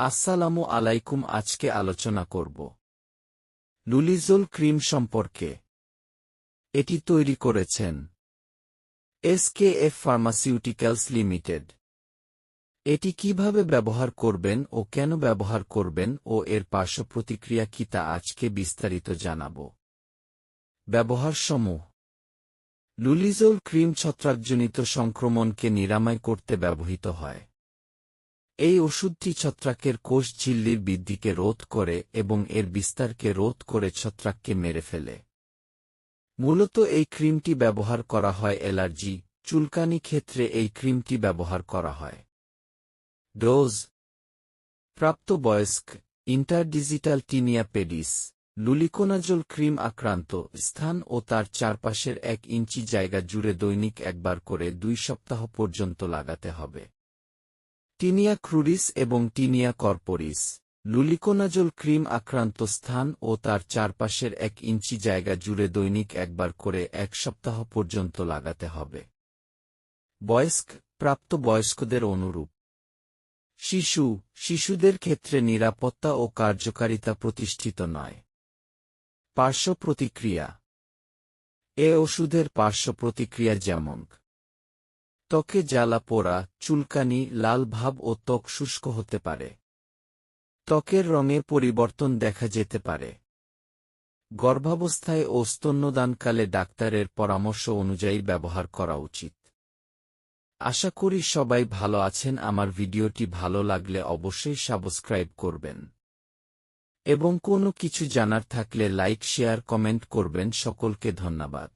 আসসালামু আলাইকুম, আজকে আলোচনা করব। লুলিজোল ক্রিম সম্পর্কে। এটি তৈরি করেছেন এসকেএফ ফার্মাসিউটিক্যালস লিমিটেড। এটি কীভাবে ব্যবহার করবেন ও কেন ব্যবহার করবেন ও এর পার্শ্ব প্রতিক্রিয়া কি তা আজকে বিস্তারিত জানাব। ব্যবহার সমূহ লুলিজোল ক্রিম ছত্রাকজনিত সংক্রমণকে নিরাময় করতে ব্যবহৃত হয়। এই ওষুধটি ছত্রাকের কোষ ঝিল্লির বৃদ্ধিকে রোধ করে এবং এর বিস্তারকে রোধ করে ছত্রাককে মেরে ফেলে। মূলত এই ক্রিমটি ব্যবহার করা হয় অ্যালার্জি চুলকানি ক্ষেত্রে এই ক্রিমটি ব্যবহার করা হয়। ডোজ প্রাপ্তবয়স্ক interdigital tinea pedis, luliconazole cream আক্রান্ত, স্থান ও তার চারপাশের এক ইঞ্চি জায়গা জুড়ে দৈনিক একবার করে দুই সপ্তাহ পর্যন্ত লাগাতে হবে। টিনিয়া ক্রুরিস এবং টিনিয়া কর্পোরিস, লুলিকোনাজল ক্রিম আক্রান্ত স্থান ও তার চারপাশের এক ইঞ্চি জায়গা জুড়ে দৈনিক একবার করে এক সপ্তাহ পর্যন্ত লাগাতে হবে। বয়স্ক প্রাপ্ত বয়স্কদের অনুরূপ। শিশু, শিশুদের ক্ষেত্রে নিরাপত্তা ও কার্যকারিতা প্রতিষ্ঠিত নয়। পার্শ্ব প্রতিক্রিয়া। এ ওষুধের পার্শ্ব প্রতিক্রিয়া যেমন ত্বকে জ্বালা পোড়া, চুলকানি, লাল ভাব ও ত্বক শুষ্ক হতে পারে। ত্বকের রঙে পরিবর্তন দেখা যেতে পারে। গর্ভাবস্থায় ও স্তন্যদানকালে ডাক্তারের পরামর্শ অনুযায়ী ব্যবহার করা উচিত। আশা করি সবাই ভালো আছেন, আমার ভিডিওটি ভালো লাগলে অবশ্যই সাবস্ক্রাইব করবেন। এবং কোনো কিছু জানার থাকলে লাইক, শেয়ার, কমেন্ট করবেন, সকলকে ধন্যবাদ।